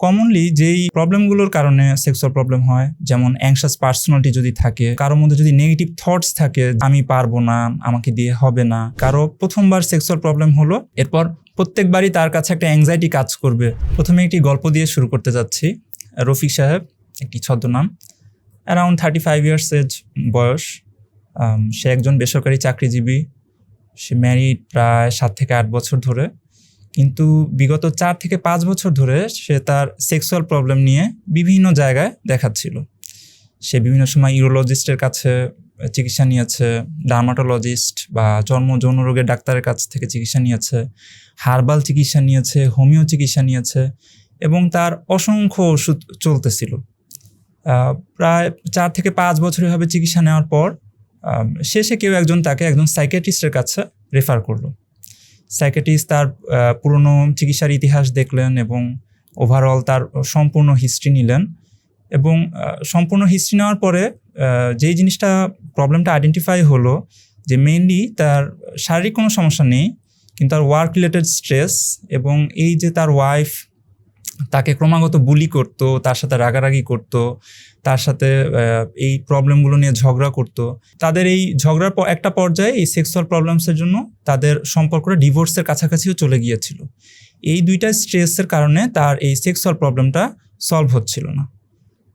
Commonly যেই প্রবলেমগুলোর কারণে sexual problem হয়, যেমন অ্যাংশাস পার্সোনালিটি যদি থাকে, কারোর মধ্যে যদি নেগেটিভ থটস থাকে, আমি পারব না, আমাকে দিয়ে হবে না। কারও প্রথমবার সেক্সুয়াল প্রবলেম হলো, এরপর প্রত্যেকবারই তার কাছে একটা অ্যাংজাইটি কাজ করবে। প্রথমে একটি গল্প দিয়ে শুরু করতে যাচ্ছি। রফিক সাহেব, একটি ছদ্মনাম around thirty five years age বয়স সে একজন বেসরকারি চাকরিজীবী। সে ম্যারিড প্রায় সাত থেকে আট বছর ধরে। কিন্তু বিগত চার থেকে পাঁচ বছর ধরে সে তার সেক্সুয়াল প্রবলেম নিয়ে বিভিন্ন জায়গায় দেখাচ্ছিল। সে বিভিন্ন সময় ইউরোলজিস্টের কাছে চিকিৎসা নিয়েছে ডার্মাটোলজিস্ট বা জন্ম যৌন রোগের ডাক্তারের কাছ থেকে চিকিৎসা নিয়েছে, হার্বাল চিকিৎসা নিয়েছে, হোমিও চিকিৎসা নিয়েছে এবং তার অসংখ্য ওষুধ চলতেছিল। প্রায় চার থেকে পাঁচ বছর এভাবে চিকিৎসা নেওয়ার পর শেষে কেউ একজন তাকে একজন সাইকেট্রিস্টের কাছে রেফার করল। সাইকেট্রিস্ট তার পুরনো চিকিৎসার ইতিহাস দেখলেন এবং ওভারঅল তার সম্পূর্ণ হিস্ট্রি নিলেন। এবং সম্পূর্ণ হিস্ট্রি নেওয়ার পরে যেই জিনিসটা প্রবলেমটা আইডেন্টিফাই হলো যে মেইনলি তার শারীরিক কোনো সমস্যা নেই, কিন্তু তার ওয়ার্ক রিলেটেড স্ট্রেস এবং এই যে তার ওয়াইফ তাকে ক্রমাগত বুলি করতো, তার সাথে রাগারাগি করতো, তার সাথে এই প্রবলেমগুলো নিয়ে ঝগড়া করতো। তাদের এই ঝগড়ার প- একটা পর্যায়ে এই সেক্সুয়াল প্রবলেমসের জন্য তাদের সম্পর্কটা ডিভোর্সের কাছাকাছিও চলে গিয়েছিল। এই দুইটা স্ট্রেসের কারণে তার এই সেক্সুয়াল প্রবলেমটা সলভ হচ্ছিল না।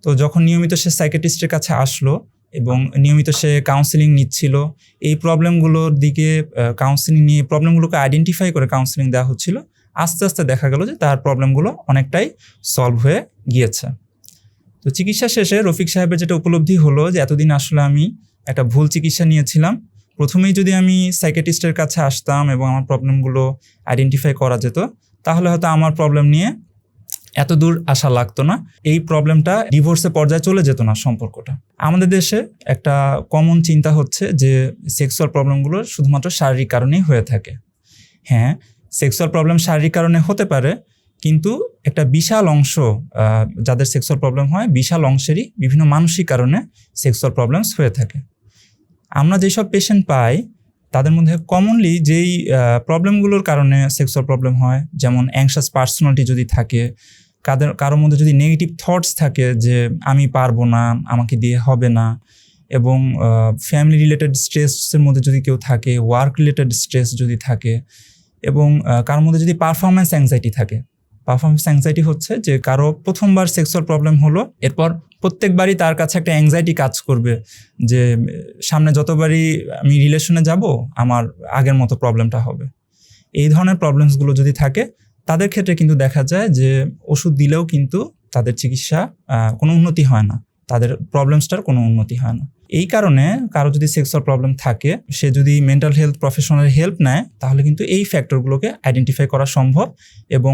তো যখন নিয়মিত সে সাইকেটিস্টের কাছে আসলো এবং নিয়মিত সে কাউন্সিলিং নিচ্ছিল, এই প্রবলেমগুলোর দিকে কাউন্সিলিং নিয়ে প্রবলেমগুলোকে আইডেন্টিফাই করে কাউন্সিলিং দেওয়া হচ্ছিল আস্তে আস্তে দেখা গেল যে তার প্রবলেমগুলো অনেকটাই সলভ হয়ে গিয়েছে। তো চিকিৎসা শেষে রফিক সাহেবের যেটা উপলব্ধি হলো যে এতদিন আসলে আমি একটা ভুল চিকিৎসা নিয়েছিলাম। প্রথমেই যদি আমি সাইকেটিস্টের কাছে আসতাম এবং আমার প্রবলেমগুলো আইডেন্টিফাই করা যেত, তাহলে হয়তো আমার প্রবলেম নিয়ে এত দূর আসা লাগতো না। এই প্রবলেমটা ডিভোর্সের পর্যায়ে চলে যেত না সম্পর্কটা। আমাদের দেশে একটা কমন চিন্তা হচ্ছে যে সেক্সুয়াল প্রবলেমগুলো শুধুমাত্র শারীরিক কারণেই হয়ে থাকে। হ্যাঁ সেক্সুয়াল প্রবলেম শারীরিক কারণে হতে পারে, কিন্তু একটা বিশাল অংশ যাদের সেক্সুয়াল প্রবলেম হয়, বিশাল অংশেরই বিভিন্ন মানসিক কারণে সেক্সুয়াল প্রবলেমস হয়ে থাকে। আমরা যেসব পেশেন্ট পাই, তাদের মধ্যে কমনলি যেই প্রবলেমগুলোর কারণে সেক্সুয়াল প্রবলেম হয়, যেমন অ্যাংশাস পার্সোনালিটি যদি থাকে, কাদের, কারোর মধ্যে যদি নেগেটিভ থটস থাকে যে আমি পারব না, আমাকে দিয়ে হবে না, এবং ফ্যামিলি রিলেটেড স্ট্রেসের মধ্যে যদি কেউ থাকে ওয়ার্ক রিলেটেড স্ট্রেস যদি থাকে এবং কার মধ্যে যদি পারফরমেন্স অ্যাংজাইটি থাকে পারফরমেন্স অ্যাংজাইটি হচ্ছে যে কারও প্রথমবার সেক্সুয়াল প্রবলেম হলো, এরপর প্রত্যেকবারই তার কাছে একটা অ্যাংজাইটি কাজ করবে যে, সামনে যতবারই আমি রিলেশনে যাব, আমার আগের মতো প্রবলেমটা হবে। এই ধরনের প্রবলেমসগুলো যদি থাকে, তাদের ক্ষেত্রে কিন্তু দেখা যায় যে ওষুধ দিলেও কিন্তু তাদের চিকিৎসা কোনো উন্নতি হয় না। তাদের প্রবলেমসটার কোনো উন্নতি হয় না। এই কারণে কারও যদি সেক্সুয়াল প্রবলেম থাকে, সে যদি মেন্টাল হেলথ প্রফেশনাল হেল্প নেয়, তাহলে কিন্তু এই ফ্যাক্টরগুলোকে আইডেন্টিফাই করা সম্ভব এবং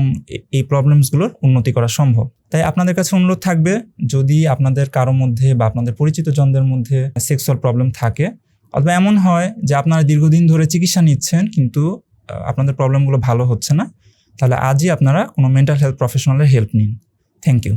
এই প্রবলেমসগুলোর উন্নতি করা সম্ভব। তাই আপনাদের কাছে অনুরোধ থাকবে, যদি আপনাদের কারও মধ্যে বা আপনাদের পরিচিত জনদের মধ্যে সেক্সুয়াল প্রবলেম থাকে, অথবা এমন হয় যে আপনারা দীর্ঘদিন ধরে চিকিৎসা নিচ্ছেন, কিন্তু আপনাদের প্রবলেমগুলো ভালো হচ্ছে না, তাহলে আজই আপনারা কোনো মেন্টাল হেলথ প্রফেশনালের হেল্প নিন। Thank you